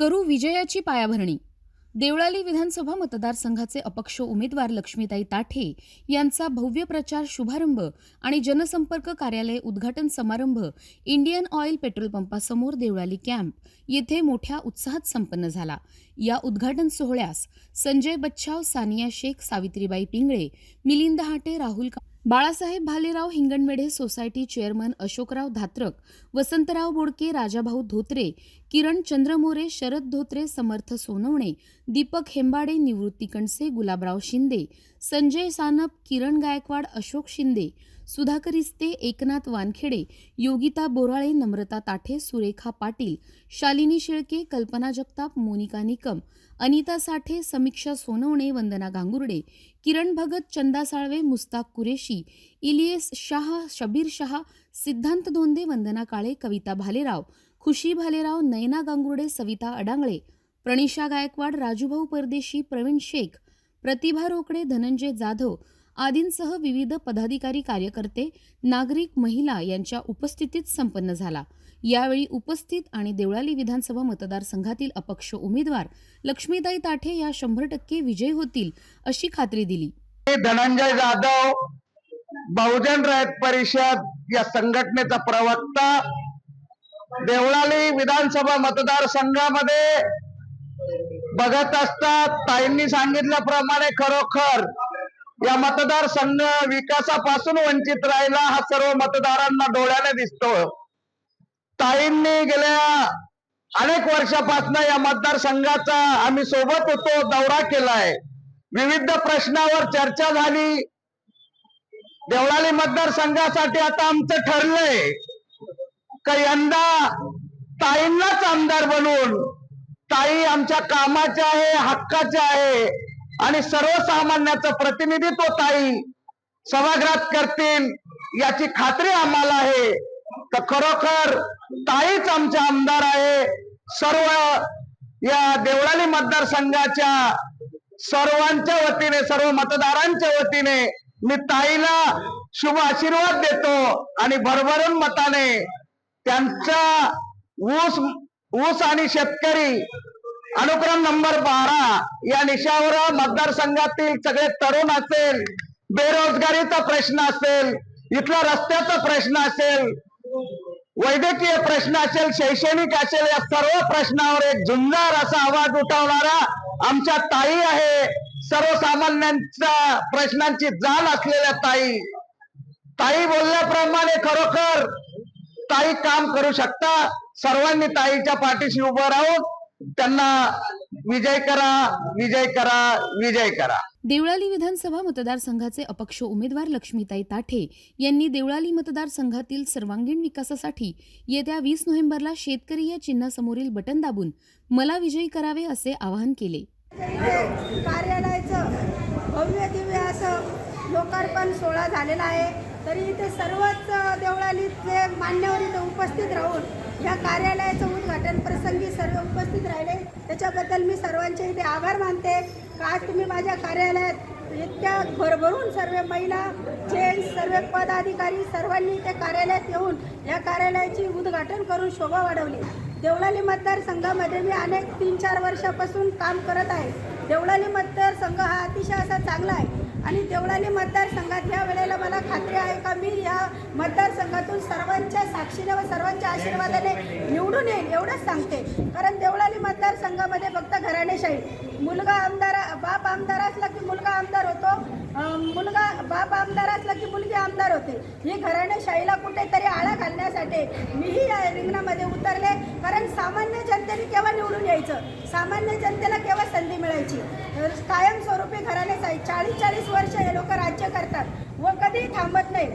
करू विजयाची पायाभरणी. देवळाली विधानसभा मतदारसंघाचे अपक्ष उमेदवार लक्ष्मीताई ताठे यांचा भव्य प्रचार शुभारंभ आणि जनसंपर्क कार्यालय उद्घाटन समारंभ इंडियन ऑइल पेट्रोल पंपासमोर देवळाली कॅम्प येथे मोठ्या उत्साहात संपन्न झाला. या उद्घाटन सोहळ्यास संजय बच्छाव सानिया शेख सावित्रीबाई पिंगळे मिलिंद हाटे राहुल का- बाळासाहेब भालेराव हिंगणमेढे सोसायटी चेअरमन अशोकराव धात्रक वसंतराव बोडके राजाभाऊ धोत्रे किरण चंद्रमोरे शरद धोत्रे समर्थ सोनवणे दीपक हेंबाडे निवृत्ती कणसे गुलाबराव शिंदे संजय सानप किरण गायकवाड अशोक शिंदे सुधाकर इस्ते एकनाथ वानखेडे योगिता बोराळे नम्रता ताठे सुरेखा पाटील शालिनी शेळके कल्पना जगताप मोनिका निकम अनिता साठे समीक्षा सोनवणे वंदना गांगुर्डे किरण भगत चंदा साळवे मुस्ताक कुरेशी इलियस शाह शबीर शाह सिद्धांत धोंदे वंदना काळे कविता भालेराव खुशी भालेराव नयना गांगुर्डे सविता अडांगळे प्रणिशा गायकवाड राजूभाऊ परदेशी प्रवीण शेख प्रतिभा रोकडे धनंजय जाधव आदींसह विविध पदाधिकारी कार्यकर्ते नागरिक महिला यांच्या उपस्थितीत संपन्न झाला. यावेळी उपस्थित आणि देवळाली विधानसभा मतदारसंघातील अपक्ष उमेदवार लक्ष्मीताई ताठे या शंभर टक्के विजयी होतील अशी खात्री दिली. धनंजय जाधव बहुजन रयत परिषद या संघटनेचा प्रवक्ता देवळाली विधानसभा मतदारसंघामध्ये बघत असतात ताईंनी सांगितल्याप्रमाणे खरोखर या मतदारसंघ विकासापासून वंचित राहिला हा सर्व मतदारांना डोळ्याने दिसतो ताईंनी गेल्या अनेक वर्षापासून या मतदारसंघाचा आम्ही सोबत होतो दौरा केलाय. विविध प्रश्नावर चर्चा झाली. देवळाली मतदारसंघासाठी आता आमचं ठरलंय का यंदा ताईंनाच आमदार बनवून ताई आमच्या कामाच्या आहे हक्काच्या आहे आणि सर्वसामान्याचं प्रतिनिधित्व ताई सभागृहात करतील याची खात्री आम्हाला आहे. तर खरोखर ताईच आमच्या आमदार आहे. सर्व या देवळाली मतदारसंघाच्या सर्वांच्या वतीने सर्व मतदारांच्या वतीने मी ताईला शुभ आशीर्वाद देतो आणि भरभरून मताने त्यांचा ऊस ऊस आणि शेतकरी अनुक्रम नंबर बारा. या निशावर मतदारसंघातील सगळे तरुण असेल बेरोजगारीचा प्रश्न असेल इथला रस्त्याचा प्रश्न असेल वैद्यकीय प्रश्न असेल शैक्षणिक असेल या सर्व प्रश्नावर एक झुंजार असा आवाज उठवणारा आमच्या ताई आहे. सर्वसामान्यांच्या प्रश्नांची जाण असलेल्या ताई. ताई बोलल्याप्रमाणे खरोखर ताई काम करू शकता. सर्वांनी ताईच्या पाठीशी उभं राहून त्यांना विजय करा विजय करा विजय करा. देवळाली विधानसभा मतदारसंघाचे अपक्ष उमेदवार लक्ष्मीताई ताठे यांनी देवळाली मतदारसंघातील सर्वांगीण विकासासाठी येत्या वीस नोव्हेंबरला शेतकरी या चिन्हासमोरील बटन दाबून मला विजयी करावे असे आवाहन केले. कार्यालयाचं भव्य दिव्य असं लोकार्पण सोहळा झालेला आहे. तरी इथे सर्वच देवळालीतले मान्यवर इथे उपस्थित राहून या कार्यालयाचं उद्घाटन प्रसंगी सर्व उपस्थित राहिले. त्याच्याबद्दल मी सर्वांचे इथे आभार मानते. का आज तुम्ही माझ्या कार्यालयात इतक्या भरभरून सर्व महिला जेंट्स सर्व पदाधिकारी सर्वांनी इथे कार्यालयात येऊन या कार्यालयाची उद्घाटन करून शोभा वाढवली. देवळाली मतदारसंघामध्ये मी अनेक तीन चार वर्षापासून काम करत आहे. देवळाली मतदारसंघ हा अतिशय असा चांगला आहे. आणि देवळाली मतदारसंघात या वेळेला मला खात्री आहे का मी या मतदारसंघातून सर्वांच्या साक्षीने व सर्वांच्या आशीर्वादाने निवडून येईल एवढंच सांगते. कारण देवळाली मतदारसंघामध्ये फक्त घराणेशाही मुलगा आमदार बाप आमदार असला की मुलगा आमदार होतो. मुलगा बाप आमदार असला की मुलगी आमदार होते. ही घराणेशाहीला कुठेतरी आळा घालण्यासाठी मीही या रिंगणामध्ये उतरले. कारण सामान्य जनतेने केव्हा निवडून यायचं? सामान्य जनतेला केव्हा संधी मिळायची? कायमस्वरूपी घराणेशाही चाळीस चाळीस वर्ष हे लोक राज्य करतात व कधीही थांबत नाही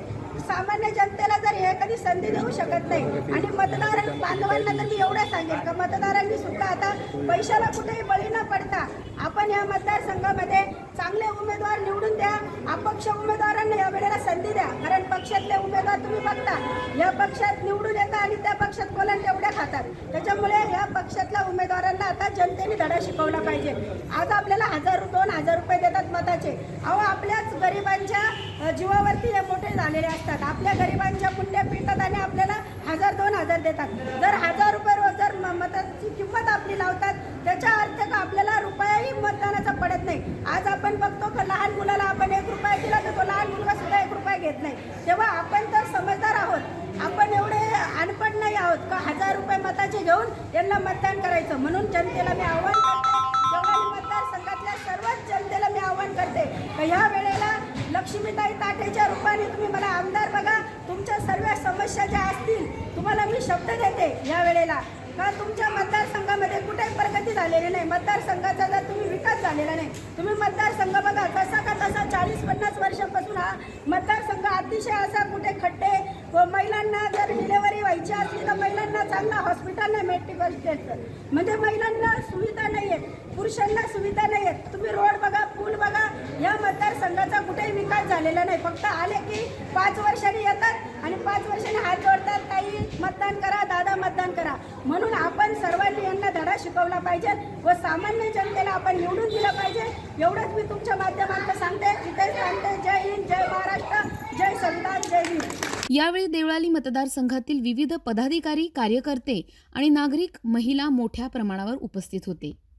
सामान्य जनतेला जर हे कधी संधी देऊ शकत नाही आणि मतदार बांधवांना तर मी एवढं सांगेल का मतदारांनी सुद्धा आता पैशाला कुठेही बळी न पडता आपण या मतदारसंघामध्ये चांगले उमेदवार निवडून द्या अपक्ष उमेदवारांना या वेळेला संधी द्या. कारण पक्षातले उमेदवार तुम्ही बघता या पक्षात निवडून येतात आणि त्या पक्षात कोला तेवढ्या खातात. त्याच्यामुळे या पक्षातल्या उमेदवारांना आता जनतेने धडा शिकवला पाहिजे. आज आपल्याला हजार दोन हजार रुपये महत्त्वाचे. अहो आपल्याच गरिबांच्या जीवावरती हे मोठे झालेले असतात. आपल्या गरिबांच्या पुण्यपीठात आणि आपल्याला हजार दोन हजार देतात. जर हजार रुपये रोज जर मताची किंमत आपली लावतात त्याच्या अर्थ का आपल्याला रुपयाही मतदानाचा पडत नाही. आज आपण बघतो का लहान मुलाला आपण एक रुपया दिला तर तो लहान मुलगा सुद्धा एक रुपया घेत नाही. तेव्हा आपण तर समजदार आहोत. आपण एवढे अनपड नाही आहोत का हजार रुपये मताचे घेऊन त्यांना मतदान करायचं. म्हणून जनतेला मी आव्हान करतो. करते का ह्या वेळेला लक्ष्मीताई ताटेच्या रूपाने तुम्ही मला आमदार बघा. तुमच्या सर्व समस्या ज्या असतील तुम्हाला मी शब्द देते या वेळेला. का तुमच्या मतदारसंघामध्ये कुठेही प्रगती झालेली नाही. मतदारसंघाचा जर तुम्ही विकास झालेला नाही तुम्ही मतदारसंघ बघा तसा का तसा चाळीस पन्नास वर्षापासून हा मतदारसंघ अतिशय असा कुठे खड्डे व महिलांना जर डिलेवरी व्हायची असली त्यांना हॉस्पिटल नाही मेडिकल म्हणजे महिलांना सुविधा नाही आहेत पुरुषांना सुविधा नाही आहेत तुम्ही रोड बघा पूल बघा या मतदारसंघाचा कुठेही विकास झालेला नाही. फक्त आले की पाच वर्षांनी येतात आणि पाच वर्षांनी हात जोडतात ताई मतदान करा दादा मतदान करा. म्हणून आपण सर्वांनी यांना धडा शिकवला पाहिजे व सामान्य जनतेला आपण निवडून दिलं पाहिजे. एवढंच मी तुमच्या माध्यमातून सांगते जय हिंद जय महाराष्ट्र जय संविधान जय भीम यावेळी देवळाली मतदारसंघातील विविध पदाधिकारी कार्यकर्ते आणि नागरिक महिला मोठ्या प्रमाणावर उपस्थित होते.